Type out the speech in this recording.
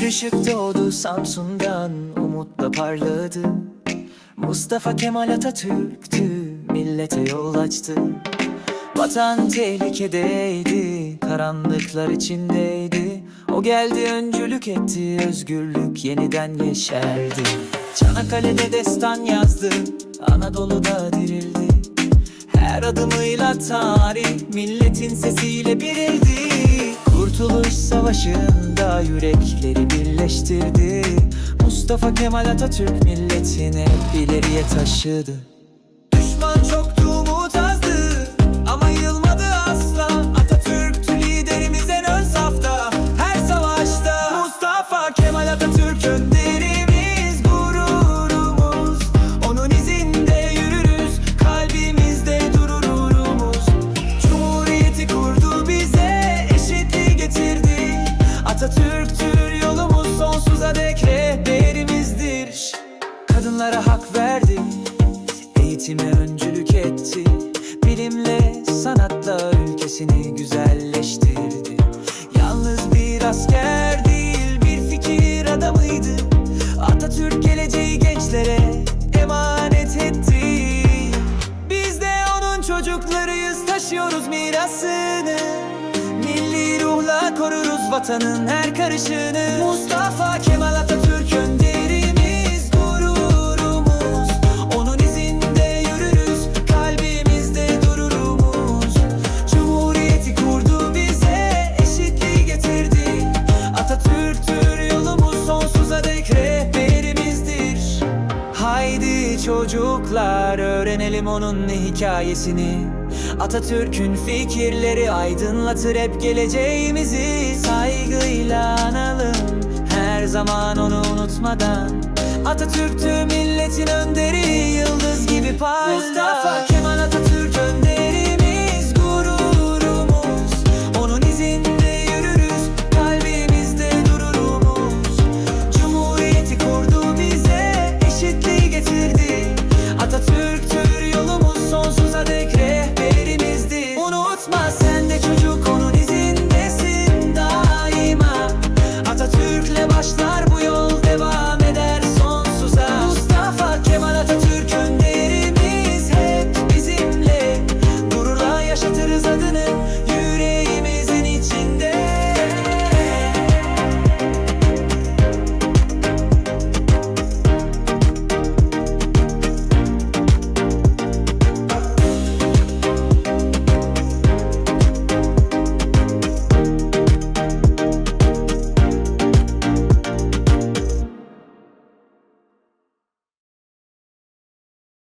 Bir ışık doğdu Samsun'dan umutla parladı. Mustafa Kemal Atatürk'tü millete yol açtı. Vatan tehlikedeydi karanlıklar içindeydi. O geldi öncülük etti özgürlük yeniden yeşerdi. Çanakkale'de destan yazdı Anadolu'da dirildi. Her adımıyla tarih milletin sesiyle birildi Savaşında yürekleri birleştirdi. Mustafa Kemal Atatürk milletini hep ileriye taşıdı Kadınlara hak verdi. Eğitime öncülük etti. Bilimle sanatla ülkesini güzelleştirdi. Yalnız bir asker değil bir fikir adamıydı. Atatürk geleceği gençlere emanet etti. Biz de onun çocuklarıyız taşıyoruz mirasını. Milli ruhla koruruz vatanın her karışını. Mustafa Kemal çocuklar öğrenelim onun ne hikayesini. Atatürk'ün fikirleri aydınlatır hep geleceğimizi. Saygıyla analım her zaman onu unutmadan. Atatürk'tü milletin önderi yıldız gibi parla Mustafa Kemal Atatürk önderimiz gururumuz. Onun izinde yürürüz kalbimizde dururumuz. Cumhuriyeti kurdu bize eşitliği getirdi.